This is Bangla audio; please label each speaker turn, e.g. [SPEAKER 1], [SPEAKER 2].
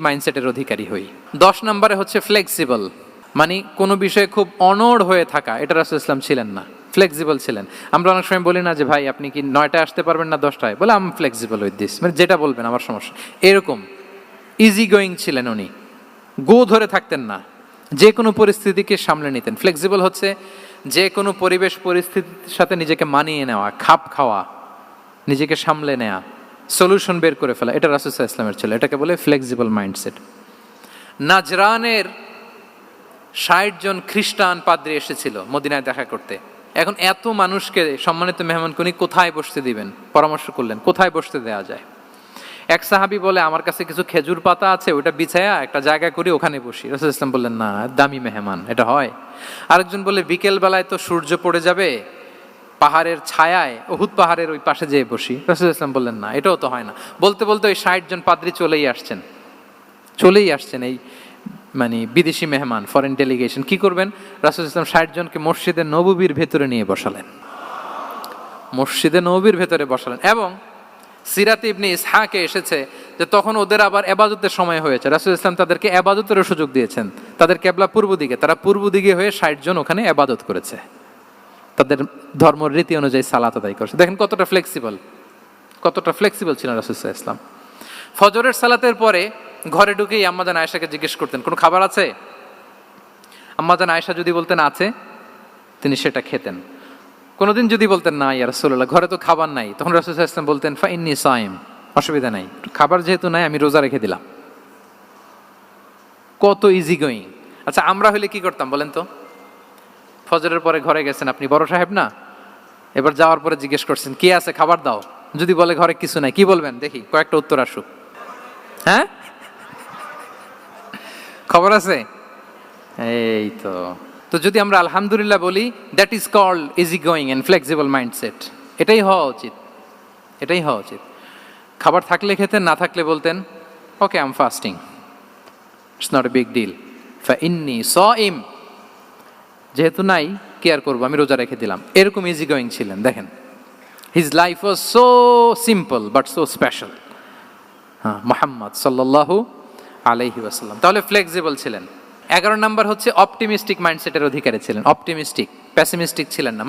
[SPEAKER 1] মাইন্ডসেটের অধিকারী হই। দশ নম্বরে হচ্ছে ফ্লেক্সিবল মানে কোনো বিষয়ে খুব অনড় হয়ে থাকা, এটা রাসুল ইসলাম ছিলেন না। ফ্লেক্সিবল ছিলেন। আমরা অনেক সময় বলি না যে, ভাই, আপনি কি নয়টায় আসতে পারবেন না দশটায়? বলে আমি ফ্লেক্সিবল উইথ দিস মানে যেটা বলবেন, আমার সমস্যা। এরকম ইজি গোয়িং ছিলেন উনি। গো ধরে থাকতেন না। যে কোনো পরিস্থিতিকে সামলে নিতেন। ফ্লেক্সিবল হচ্ছে যে কোনো পরিবেশ পরিস্থিতির সাথে নিজেকে মানিয়ে নেওয়া, খাপ খাওয়া, নিজেকে সামলে নেওয়া সলিউশন বের করে ফেলা। এটা রাসুসা ইসলামের ছিল। এটাকে বলে ফ্লেক্সিবল মাইন্ডসেট নাজরানের ষাট জন খ্রিস্টান পাদ্রী এসেছিল মদিনায় দেখা করতে। এখন এত মানুষকে সম্মানিত মেহমান উনি কোথায় বসতে দিবেন? পরামর্শ করলেন, কোথায় বসতে দেওয়া যায়? এক সাহাবি বলে, আমার কাছে কিছু খেজুর পাতা আছে ওটা বিছায়া একটা জায়গা করি, ওখানে বসি। রসুল ইসলাম বললেন, না, দামি মেহমান, এটা হয়। আরেকজন বলে বিকেল বেলায় তো সূর্য পড়ে যাবে পাহাড়ের ছায়ায় ওহুদ পাহাড়ের ওই পাশে যেয়ে বসি। রসুল ইসলাম বললেন, না, এটাও তো হয় না। বলতে বলতে ওই ষাট জন পাদ্রী চলেই আসছেন। চলেই আসছেন এই মানে বিদেশি মেহমান ফরেন ডেলিগেশন কি করবেন? রাসুল ইসলাম ষাট জনকে মসজিদে নববীর ভেতরে নিয়ে বসালেন। মসজিদে নবীর ভেতরে বসালেন। এবং সিরাতে ইবনে ইসহাকে এসেছে যে তখন ওদের আবার এবাদতের সময় হয়েছে। রাসুল ইসলাম তাদেরকে এবাদতেরও সুযোগ দিয়েছেন। তাদের কেবলা পূর্ব দিকে, তারা পূর্ব দিকে হয়ে ষাট জন ওখানে এবাদত করেছে। তাদের ধর্ম রীতি অনুযায়ী সালাত আদায় করছে। দেখেন কতটা ফ্লেক্সিবল কতটা ফ্লেক্সিবল ছিলেন রাসুল ইসলাম ফজরের সালাতের পরে ঘরে ঢুকেই আম্মাজান আয়েশাকে জিজ্ঞেস করতেন, কোনো খাবার আছে? আম্মাজান আয়েশা যদি বলতেন, আছে। তিনি সেটা খেতেন। কোনোদিন যদি বলতেন, না, ইয়া রাসূলুল্লাহ, ঘরে তো খাবার নাই। তখন রাসূল ওয়াসাল্লাম বলতেন ফাইন্নি সাইম, অসুবিধা নাই। খাবার যেহেতু নাই, আমি রোজা রেখে দিলাম। কত ইজি গোয়িং আচ্ছা আমরা হলে কি করতাম বলেন তো? ফজরের পরে ঘরে গেছেন, আপনি বড় সাহেব না? এবার যাওয়ার পরে জিজ্ঞেস করছেন, কি আছে, খাবার দাও? যদি বলে ঘরে কিছু নাই, কি বলবেন? দেখি, কয়েকটা উত্তর আসুক। হ্যাঁ? খবর আছে? এই তো। তো যদি আমরা আলহামদুলিল্লাহ বলি that is called easy going and flexible mindset এটাই হওয়া উচিত। এটাই হওয়া উচিত। খাবার থাকলে খেতেন, না থাকলে বলতেন okay I'm fasting it's not a big deal ফা ইন্নি স ইম যেহেতু নাই কেয়ার করব? আমি রোজা রেখে দিলাম। এরকম ইজি গোয়িং ছিলেন, দেখেন। His life was so simple but so special হ্যাঁ মোহাম্মদ সাল্লাল্লাহু আলহি ওয়াসাল্লাম। তাহলে ফ্লেক্সিবল ছিলেন। এগারো নম্বর হচ্ছে অপটিমিস্টিক মাইন্ডসেটের অধিকারী ছিলেন। অপটিমিস্টিক প্যাসিমিস্টিক ছিলেন না।